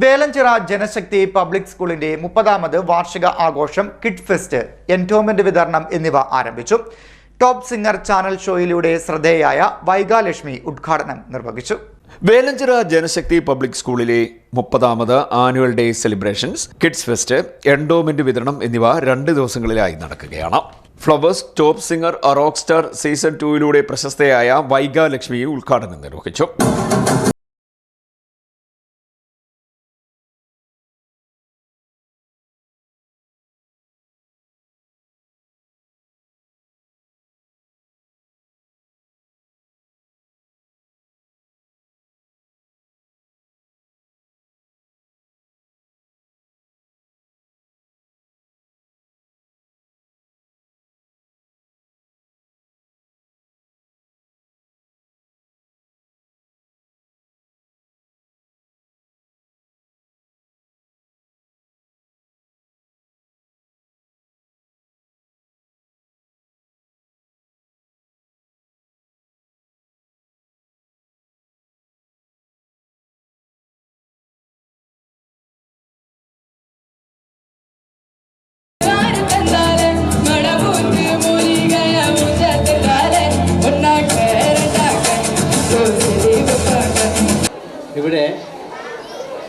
വേലഞ്ചിറ ജനശക്തി public സ്കൂളിന്റെ മുപ്പതാമത് വാർഷിക ആഘോഷം കിഡ് ഫെസ്റ്റ് എന്റോമെന്റ് വിതരണം എന്നിവ ആരംഭിച്ചു. ടോപ്പ് സിംഗർ ചാനൽ ഷോയിലൂടെ ശ്രദ്ധേയായ വൈഗാലക്ഷ്മി ഉദ്ഘാടനം നിർവഹിച്ചു. വേലഞ്ചിറ ജനശക്തി പബ്ലിക് സ്കൂളിലെ മുപ്പതാമത് annual day celebrations kids fest endowment വിതരണം എന്നിവ രണ്ട് ദിവസങ്ങളിലായി നടക്കുകയാണ്. Flowers top singer rock star season ടൂയിലൂടെ പ്രശസ്തയായ വൈഗാലക്ഷ്മി ഉദ്ഘാടനം നിർവഹിച്ചു.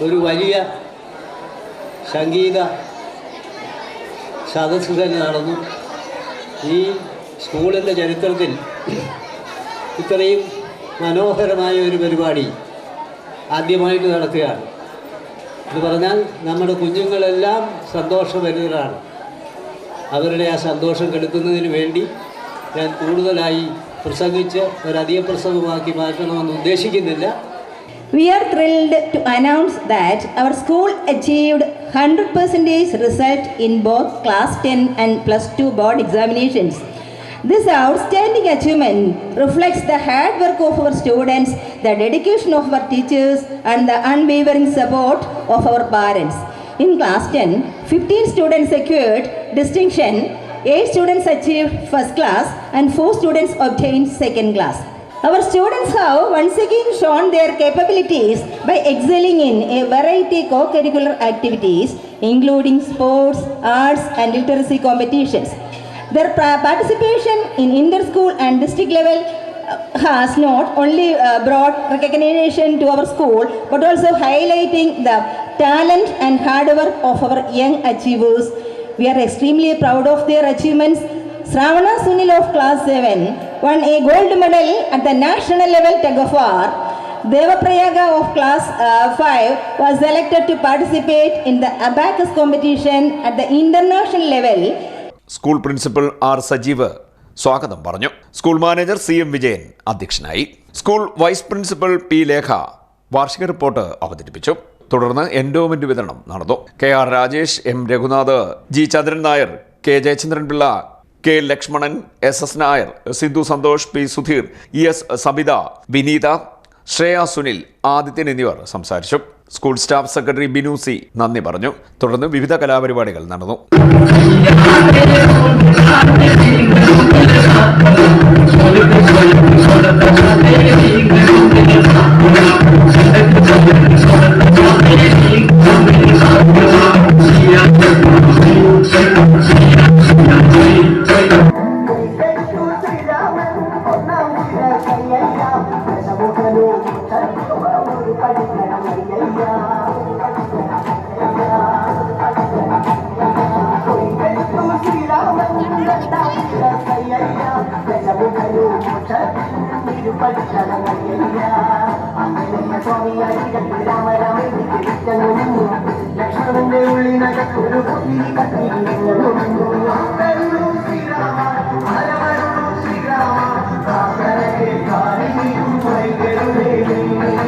ഒരു വലിയ സംഗീത സദസ്സ് തന്നെ നടന്നു. ഈ സ്കൂളിന്റെ ചരിത്രത്തിൽ ഇത്രയും മനോഹരമായ ഒരു പരിപാടി ആദ്യമായിട്ട് നടത്തുകയാണ്. എന്ന് പറഞ്ഞാൽ നമ്മുടെ കുഞ്ഞുങ്ങളെല്ലാം സന്തോഷഭരിതരാണ്. അവരുടെ ആ സന്തോഷം കെടുത്തുന്നതിന് വേണ്ടി ഞാൻ കൂടുതലായി പ്രസംഗിച്ച് ഒരധിക പ്രസംഗമാക്കി മാറ്റണമെന്ന് ഉദ്ദേശിക്കുന്നില്ല. We are thrilled to announce that our school achieved 100% result in both class 10 and plus 2 board examinations. This outstanding achievement reflects the hard work of our students, the dedication of our teachers, and the unwavering support of our parents. In class 10, 15 students secured distinction, 8 students achieved first class, and 4 students obtained second class. Our students have once again shown their capabilities by excelling in a variety co-curricular activities, including sports, arts, and literacy competitions. Their participation in inter-school and district level uh, has not only uh, brought recognition to our school, but also highlighting the talent and hard work of our young achievers. We are extremely proud of their achievements. Sravana Sunil of class 7 won a gold medal at the national level tug of war. Devaprayaga of class uh, 5 was selected to participate in the abacus competition at the international level. School principal R Sajeev സ്വാഗതം പറഞ്ഞു school manager C M Vijayan അധ്യക്ഷനായി school vice principal P Lekha വാർഷിക report അവതരിപ്പിച്ചു തുടർന്ന് endowment വിതരണം നടന്നു K R Rajesh M Raghunath G Chandran Nair K Jayachandran Pillai K Lakshmanan S S Nair Sindhu Santhosh P Sudheer E S Sabitha Vineetha Shreya Sunil Adithyan എന്നിവർ സംസാരിച്ചു. School staff secretary Binu C നന്ദി പറഞ്ഞു. തുടർന്ന് വിവിധ കലാപരിപാടികൾ നടന്നു. పెసముఖలు తక్కువరు పడిగడమయ్యా పెసముఖలు స్వామి అడిగట్టు రామ రామయ్యను నిన్ను లక్ష్మణుండే ఉళ్ళిన కట్టుడు కట్టి నిన్ను